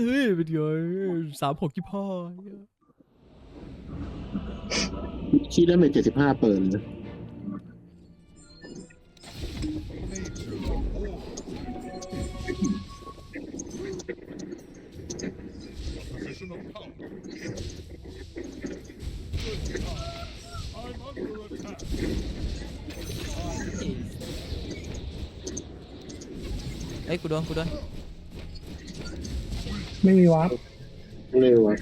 เฮ้ยเป็นไงสามหกยี่ห้าคิดได้เป็นเจ็ดสิบห้าเปิดนะเอ้ยกูโดนกูโดน ไม่มีวาร์ปเร็วอะ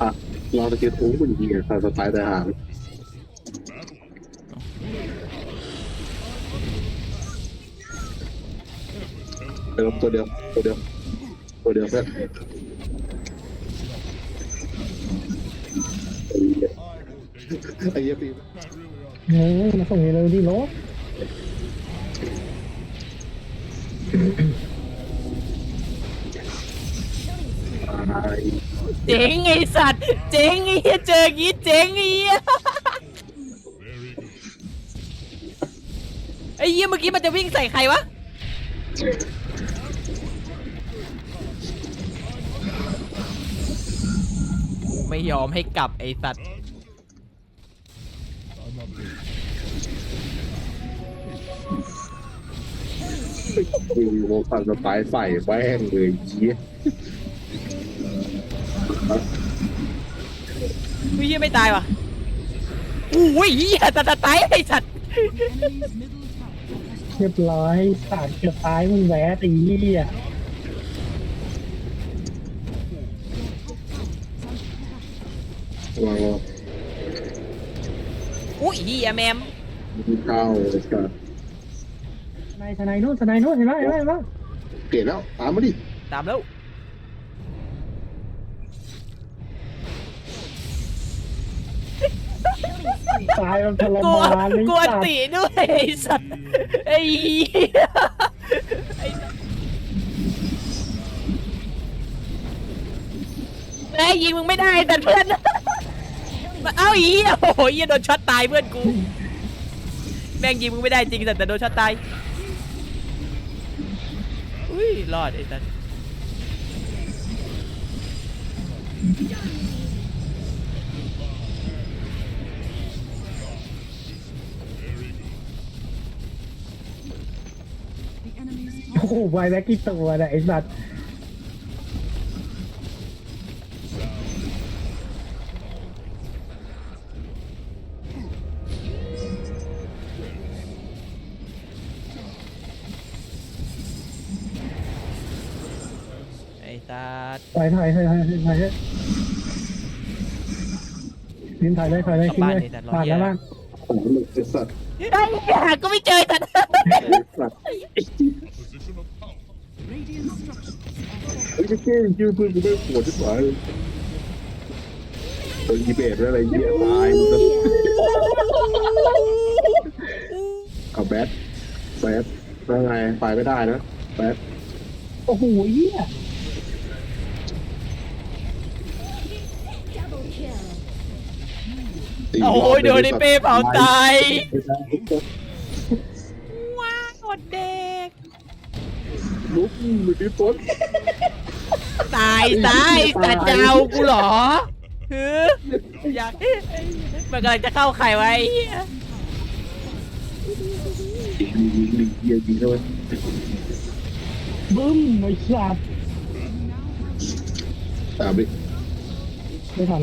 อะลองสกิลทุ่งมันยิงอะสไตล์ทหารเดี๋ยวตัวเดียวตัวเดียวตัวเดียวเพื่อนไอ้เหี้ยปีเฮ้ยมาส่งเร็วดิรถตา เจ๋งไอสัตว์ เจ๋งไอเหี้ยเจออย่างงี้เจ๋งไอเหี้ยไอเหี้ยเมื่อกี้มันจะวิ่งใส่ใครวะ ไม่ยอมให้กลับไอสัตว์กูโมฟันสไตล์ใส่แป้งเลยเหี้ยเฮียไม่ตายวะอุ้ยเฮียตาตาตายไอสัตว์เรียบร้อยสาดเกือบตายมึงแหวะตีเหี้ยวางอุ้ยเฮียแมมเข้าเลยครับทนายทนายนู่นทนายนู่นเห็นไหมเห็นไหมเห็นไหมเปลี่ยนแล้วตามมาดิตามแล้ว ตายมันทรกลัวมานเลยกลัวสัตว์ตีด้วยไอสัตว์ไอเฮียไอ้สัตว์เอ้ยยิงมึงไม่ได้แต่เพื่อนเอ้าอีเหี้ยโอ้โหเฮียโดนช็อตตายเพื่อนกู แม่งยิงมึงไม่ได้จริงแต่แต่โดนช็อตตายอุ้ยรอดไอ้สัตว์ โอ้โหไวแบ็กกี่ตัวเนี่ยไอ้สัตว์ไอ้สัตว์ถอยถอยถอยถอยถอยถอยลินถอยเลยถอยเลยทิ้งเลยผ่านแล้วบ้างโอ้โหไอ้สัตว์ไอ้เหี้ยก็ไม่เจอสัตว์ไอ้สัตว์ ไอ้เจ๊ยืมปืนกูไม่ปวดที่หัวเลยตัวยีเบสอะไรเงี้ยตายมันจะเอาแบทแบทแล้วไงไปไม่ได้นะแบทโอ้โหเหี้ยตีโอ้ยโดนไอ้เป้เผาตาย ว้าวหมดเด็ก ลุกมือดิ้นต้นตายตายแต่จะเอากูเหรอฮืออยากมันกำลังจะเข้าไข่ไว้เหี้ยยิงยิงยิงยิงยิงเลยบึ้มไอ้สัตว์ตามดิไม่ทัน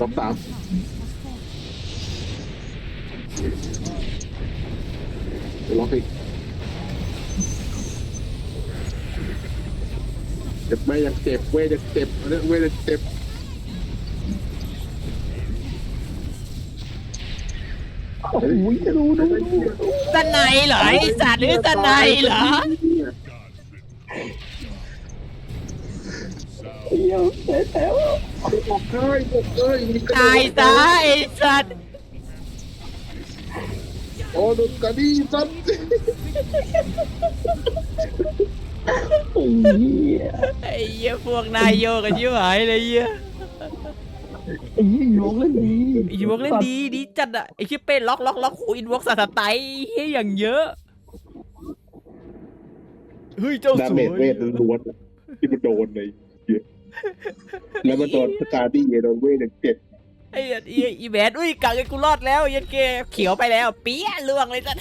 ล็อกสามล็อกอีกเจ็บไมยังเจ็บเว้ยยังเจ็บเว้ยยังเจ็บโอ้ยดูดูดูสนเหรอไอสัตว์หรือสนไนเหรอเดี๋ยวเสร็จแล้ว บอกเลยบอกเลยมีกระโดดตายซะไอสัตว์โอ้ดูกระดี่สัตว์ไอ้เหี้ยไอ้เหี้ยพวกนายโยกันชิบหายเลยเหี้ยไอ้เหี้ยโยกเล่นดีอินวอกเล่นดีดีจัดอะไอ้ชิปเป้ล็อกล็อกล็อกโหอินวอกสัตว์ไตเฮียอย่างเยอะเฮ้ยเจ้าดาสเมวจเวยทล้วนๆที่มันโดนเลยเหี้ย แล้วมันโดนสกาดี้โดนเว้ยหนึ่งเจ็ดไอ้เหี้ยอีแบดอุ้ยกังไอ้กูรอดแล้วไอ้เหี้ยันเกเขียวไปแล้ว เปี้ยล่วงเลยจ้ะ